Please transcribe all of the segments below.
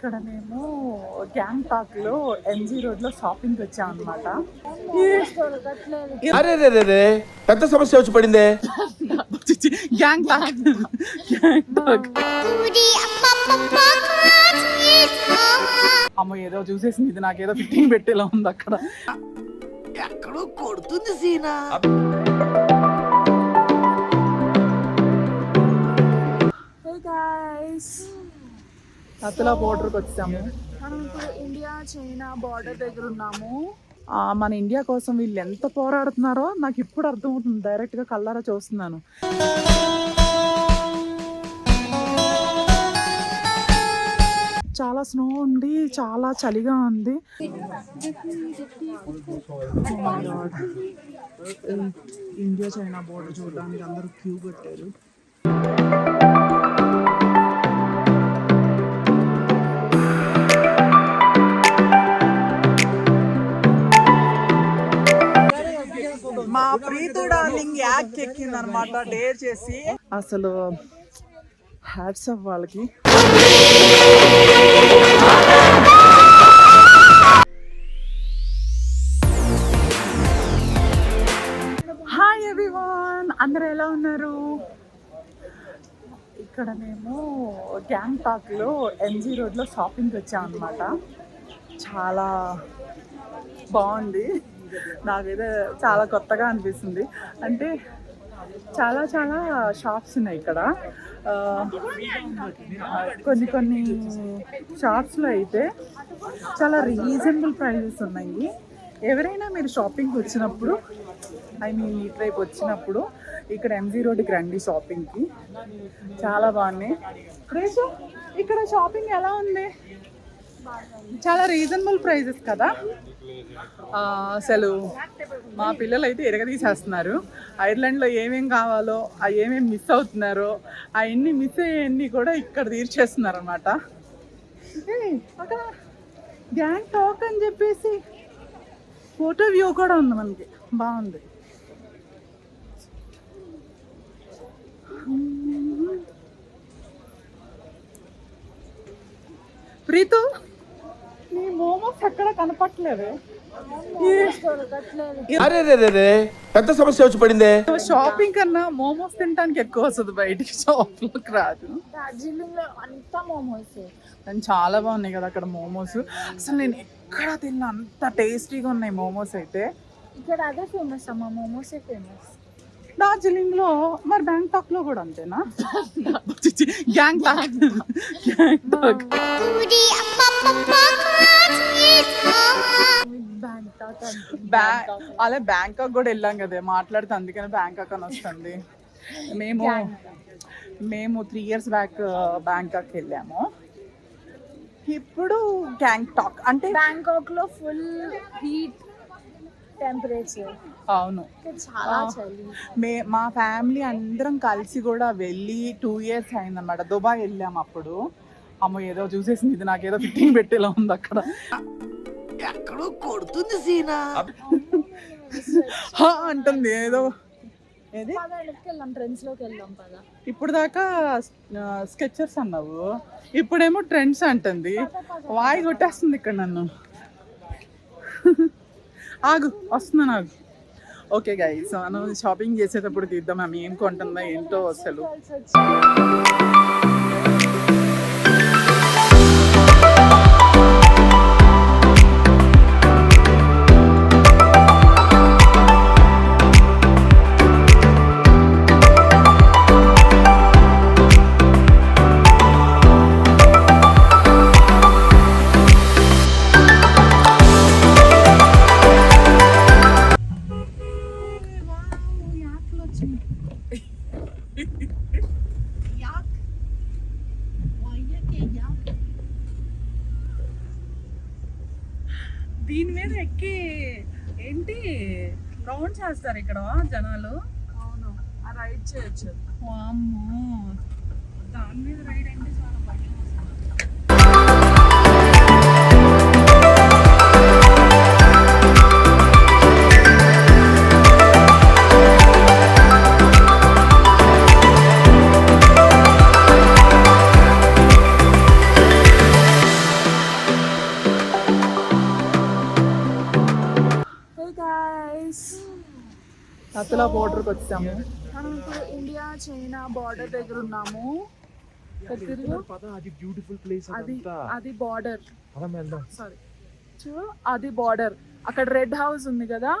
ఇక్కడ మేము గ్యాంగ్టాక్లో ఎన్జీ రోడ్లో షాపింగ్ వచ్చాం అనమాట అరే రే రే రే పెద్ద సమస్య వచ్చి పడిందే. గ్యాంగ్టాక్. గ్యాంగ్టాక్. అమ్మ ఏదో చూసేసింది ఇది. నాకేదో ఫిట్టింగ్ పెట్టేలా ఉంది అక్కడ. ఎక్కడో కొడుతుంది సీనా. అతలా బోర్డర్కి వచ్చాము. మనం ఇప్పుడు ఇండియా చైనా బార్డర్ దగ్గర ఉన్నాము. మన ఇండియా కోసం వీళ్ళు ఎంత పోరాడుతున్నారో నాకు ఇప్పుడు అర్థమవుతుంది. డైరెక్ట్గా కల్లారా చూస్తున్నాను. చాలా స్నో ఉంది చాలా చలిగా ఉంది. ఇండియా చైనా బోర్డర్ చూడడానికి అందరూ క్యూ పెట్టారు. మా ప్రీతు డార్లింగ్ యాక్ ఎక్కింది అనమాట డేర్ చేసి. అసలు హ్యాట్స్ ఆఫ్ వాళ్ళకి. హాయ్ ఎవ్రీవాన్ అందరు ఎలా ఉన్నారు? ఇక్కడ మేము గ్యాంగ్టాక్లో ఎంజీ రోడ్లో షాపింగ్ వచ్చాం అనమాట చాలా బాగుంది. నాకైతే చాలా కొత్తగా అనిపిస్తుంది. అంటే చాలా చాలా షాప్స్ ఉన్నాయి ఇక్కడ. కొన్ని కొన్ని షాప్స్లో అయితే చాలా రీజనబుల్ ప్రైజెస్ ఉన్నాయి. ఎవరైనా మీరు షాపింగ్కి వచ్చినప్పుడు ఐ మీన్ ఈ ట్రైప్ వచ్చినప్పుడు ఇక్కడ ఎంజీ రోడ్కి రండి షాపింగ్కి చాలా బాగున్నాయి. రేషు ఇక్కడ షాపింగ్ ఎలా ఉంది? చాలా రీజనబుల్ ప్రైజెస్ కదా. అసలు మా పిల్లలు అయితే ఎరగదీసేస్తున్నారు. ఐర్లాండ్లో ఏమేం కావాలో ఆ ఏమేమి మిస్ అవుతున్నారో అవన్నీ మిస్ అయ్యేవన్నీ కూడా ఇక్కడ తీర్చేస్తున్నారు అనమాట అక్కడ గ్యాంగ్ టాక్ అని చెప్పేసి ఫోటో వ్యూ కూడా ఉంది మనకి. బాగుంది. ప్రీతు? మోమోస్ ఎక్కడ కనపట్లేదు అరే పెద్ద సమస్య వచ్చి పడిందే. షాపింగ్ కన్నా మోమోస్ తినడానికి ఎక్కువ వస్తుంది బయటికి. షాప్లోకి రాదు. డార్జిలింగ్లో అంతా మోమోస్. కానీ చాలా బాగున్నాయి కదా అక్కడ మోమోస్. అసలు నేను ఎక్కడ తిన్నా అంత టేస్టీగా ఉన్నాయి మోమోస్ అయితే. ఇక్కడ అదే ఫేమస్ అమ్మ మోమోసే ఫేమస్. డార్జిలింగ్లో మరి బ్యాంకాక్లో కూడా అంతేనా? గ్యాంగ్టాక్. గ్యాంగ్టాక్. బ్యాంకాక్ బ్యా అలా బ్యాంకాక్ కూడా వెళ్ళాం కదా మాట్లాడితే అందుకని బ్యాంకాక్ అని వస్తుంది. మేము మేము త్రీ ఇయర్స్ బ్యాక్ బ్యాంకాక్ వెళ్ళాము. ఇప్పుడు గ్యాంగ్టాక్ అంటే బ్యాంకాక్లో ఫుల్ హీట్ టెంపరేచర్ అవును చాలా చలి. మే మా ఫ్యామిలీ అందరం కలిసి కూడా వెళ్ళి టూ ఇయర్స్ అయిందన్నమాట. దుబాయ్ వెళ్ళాము అప్పుడు. అమ్మ ఏదో చూసేసింది ఇది నాకేదో ఫిట్టింగ్ పెట్టేలా ఉంది అక్కడ. ఎక్కడో కొడుతుంది సీనా. హా అంటుంది ఏదో. ఏది? పద వెనక్కి వెళ్దాం ట్రెండ్స్లోకి వెళ్దాం పద. ఇప్పుడు దాకా స్కెచర్స్ అన్నావు. ఇప్పుడేమో ట్రెండ్స్ అంటుంది. వాయి కొట్టేస్తుంది ఇక్కడ నన్ను. ఆగు వస్తున్నాను ఆగు ఓకే గైస్ మనం షాపింగ్ చేసేటప్పుడు తీద్దాం ఆమె ఏం కొంటుందో ఏంటో అసలు. రౌండ్ చేస్తారు ఇక్కడ జనాలు. అవును. ఆ రైడ్ చేయొచ్చు. వామ్మో. దాని మీద రైడ్ అంటే చాలా బోర్డర్కి వచ్చాము. మనం ఇప్పుడు ఇండియా చైనా బార్డర్ దగ్గర ఉన్నాము. అది బ్యూటిఫుల్ ప్లేస్ అది అది బార్డర్ సారీ చూ అది బార్డర్ అక్కడ రెడ్ హౌస్ ఉంది కదా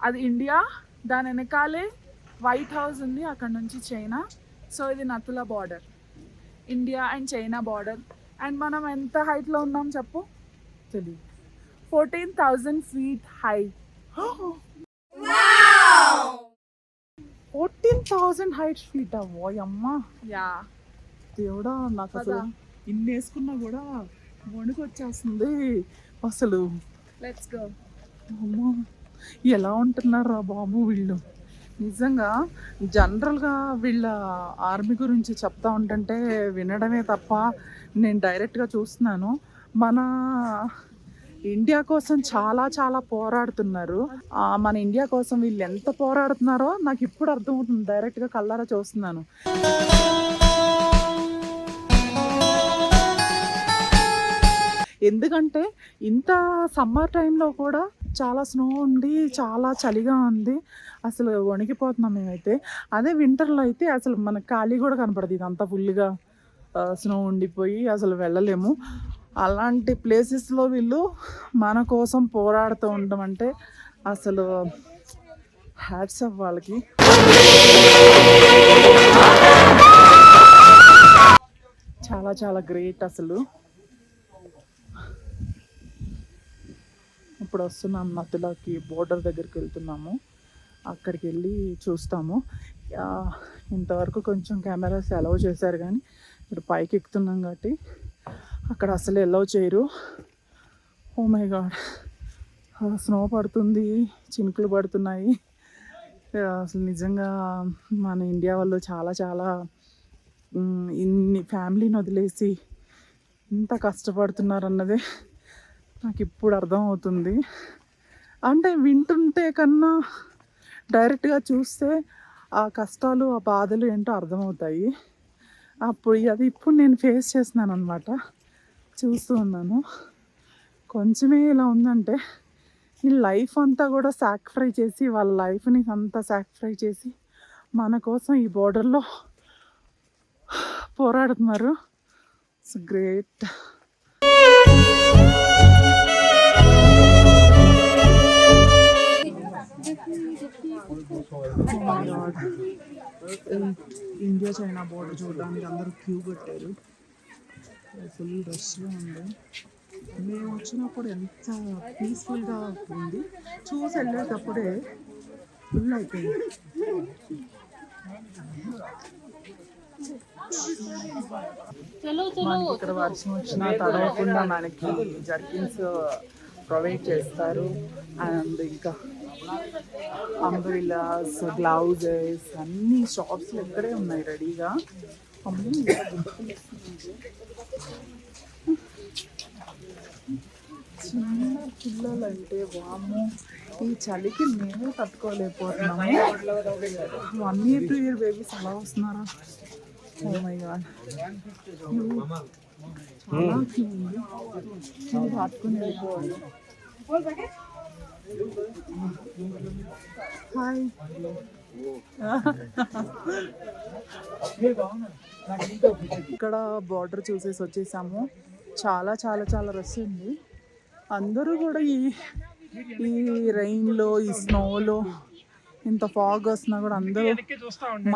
అది ఇండియా దాని వెనకాలే వైట్ హౌస్ ఉంది అక్కడ నుంచి చైనా సో ఇది Nathula border India and China border and మనం ఎంత హైట్లో ఉన్నాం చెప్పు? తెలియదు fourteen thousand feet high fourteen thousand height feet అవ్వో అమ్మ. యా. దేవుడా నాకు అసలు. ఇన్ని వేసుకున్నా కూడా వణుకు వచ్చేస్తుంది అసలు లెట్స్ గో అమ్మో ఎలా ఉంటున్నారా బాబు వీళ్ళు? నిజంగా జనరల్గా వీళ్ళ ఆర్మీ గురించి చెప్తా ఉంటుంటే వినడమే తప్ప నేను డైరెక్ట్గా చూస్తున్నాను. మన ఇండియా కోసం చాలా చాలా పోరాడుతున్నారు. మన ఇండియా కోసం వీళ్ళు ఎంత పోరాడుతున్నారో నాకు ఇప్పుడు అర్థమవుతుంది. డైరెక్ట్గా కళ్ళారా చూస్తున్నాను. ఎందుకంటే ఇంత సమ్మర్ టైంలో కూడా చాలా స్నో ఉంది చాలా చలిగా ఉంది. అసలు వణికిపోతున్నాం మేమైతే. అదే వింటర్లో అయితే అసలు మనకు ఖాళీ కూడా కనపడదు. ఇదంతా ఫుల్గా స్నో ఉండిపోయి అసలు వెళ్ళలేము. అలాంటి ప్లేసెస్లో వీళ్ళు మన కోసం పోరాడుతూ ఉండడం అంటే అసలు హ్యాట్స్ ఆఫ్ వాళ్ళకి. చాలా చాలా గ్రేట్ అసలు. ఇప్పుడు వస్తున్నాం నతులకి బోర్డర్ దగ్గరికి వెళ్తున్నాము. అక్కడికి వెళ్ళి చూస్తాము. ఇంతవరకు కొంచెం కెమెరాస్ అలౌ చేశారు కానీ ఇప్పుడు పైకి ఎక్కుతున్నాం కాబట్టి అక్కడ అసలు అలౌ చేయరు. ఓ మై గాడ్ స్నో పడుతుంది చినుకులు పడుతున్నాయి. అసలు నిజంగా మన ఇండియా వాళ్ళు చాలా చాలా ఇన్ని ఫ్యామిలీని వదిలేసి ఇంత కష్టపడుతున్నారు అన్నదే నాకు ఇప్పుడు అర్థం అవుతుంది అంటే వింటుంటే కన్నా డైరెక్ట్గా చూస్తే ఆ కష్టాలు ఆ బాధలు ఏంటో అర్థమవుతాయి. అప్పుడు అది ఇప్పుడు నేను ఫేస్ చేస్తున్నాను అనమాట చూస్తూ ఉన్నాను కొంచెమే ఇలా ఉందంటే ఈ లైఫ్ అంతా కూడా సాక్రిఫై చేసి వాళ్ళ లైఫ్ని అంతా సాక్రిఫై చేసి మన కోసం ఈ బోర్డర్లో పోరాడుతున్నారు. It's great India China border చూడడానికి అందరూ క్యూ కట్టారు ఫుల్ రష్గా ఉంది. మేము వచ్చినప్పుడు ఎంత పీస్ఫుల్గా ఉంది. చూసి వెళ్ళేటప్పుడే ఫుల్ అయిపోయింది. మనకి ఇక్కడ వర్షం వచ్చినా తడవకుండా మనకి జర్కిన్స్ ప్రొవైడ్ చేస్తారు. అండ్ ఇంకా అంబ్రిల్లాస్ గ్లౌజెస్ అన్ని షాప్స్ ఇక్కడే ఉన్నాయి రెడీగా అమ్మో, చిన్న పిల్లలంటే వాము ఈ చలికి మేమే తట్టుకోలేకపోతున్నాము. One year two year babies అలా వస్తున్నారా? Oh చాలా ఇది పట్టుకుని వెళ్ళిపోవాలి. హాయ్ ఇక్కడ బార్డర్ చూసేసి వచ్చేసాము. చాలా చాలా చాలా రష్ ఉంది. అందరూ కూడా ఈ ఈ రెయిన్లో ఈ స్నోలో ఇంత ఫాగ్ వస్తున్నా కూడా అందరూ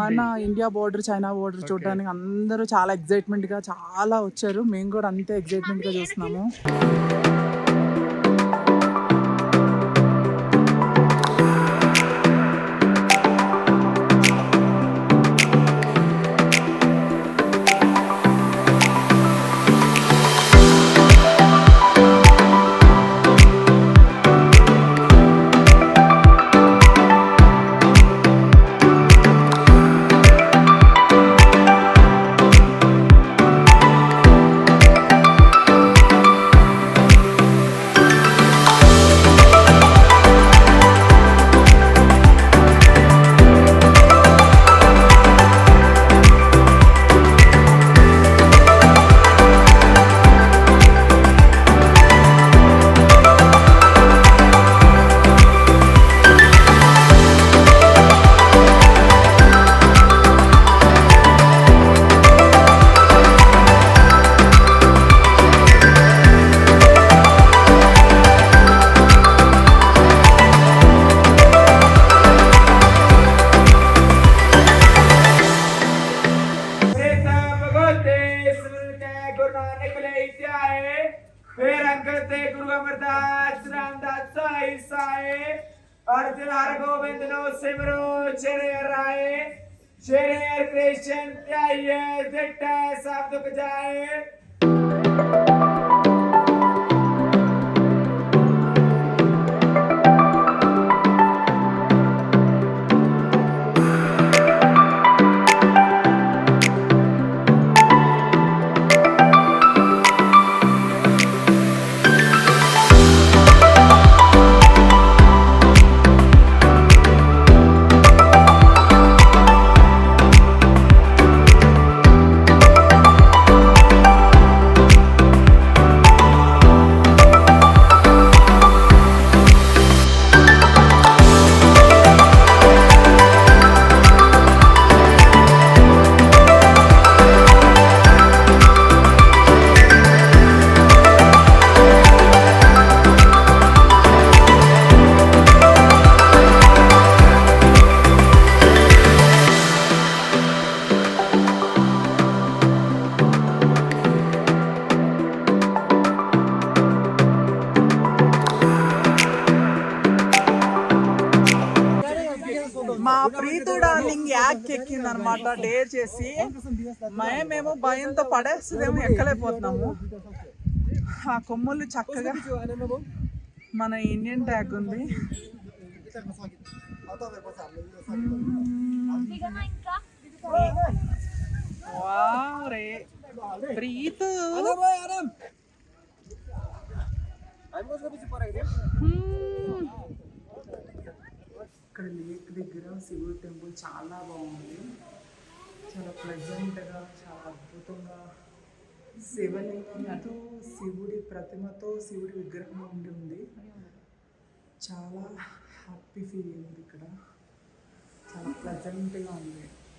మన ఇండియా బోర్డర్ చైనా బోర్డర్ చూడడానికి అందరూ చాలా ఎగ్జైట్మెంట్గా చాలా వచ్చారు. మేము కూడా అంతే ఎగ్జైట్మెంట్గా చూస్తున్నాము. शेरे कृष्ण त्याये दिट्ट शब्द दुख మా ప్రీతు డార్లింగ్ యాక్ ఎక్కింది అనమాట డేర్ చేసి. మేమేమో భయంతో పడేస్తుందేమో ఎక్కలేకపోతున్నాము. ఆ కొమ్ములు చక్కగా మన ఇండియన్ ట్యాగ్ ఉంది. వావ్ రే. ప్రీతు. ఇక్కడ లేక్ దగ్గర శివుడి టెంపుల్ చాలా బాగుంది. చాలా ప్లెజెంట్గా చాలా అద్భుతంగా శివలింగంతో శివుడి ప్రతిమతో శివుడి విగ్రహం ఉండి ఉంది. చాలా హ్యాపీ ఫీల్ ఉంది ఇక్కడ. చాలా ప్లెజెంట్గా ఉంది.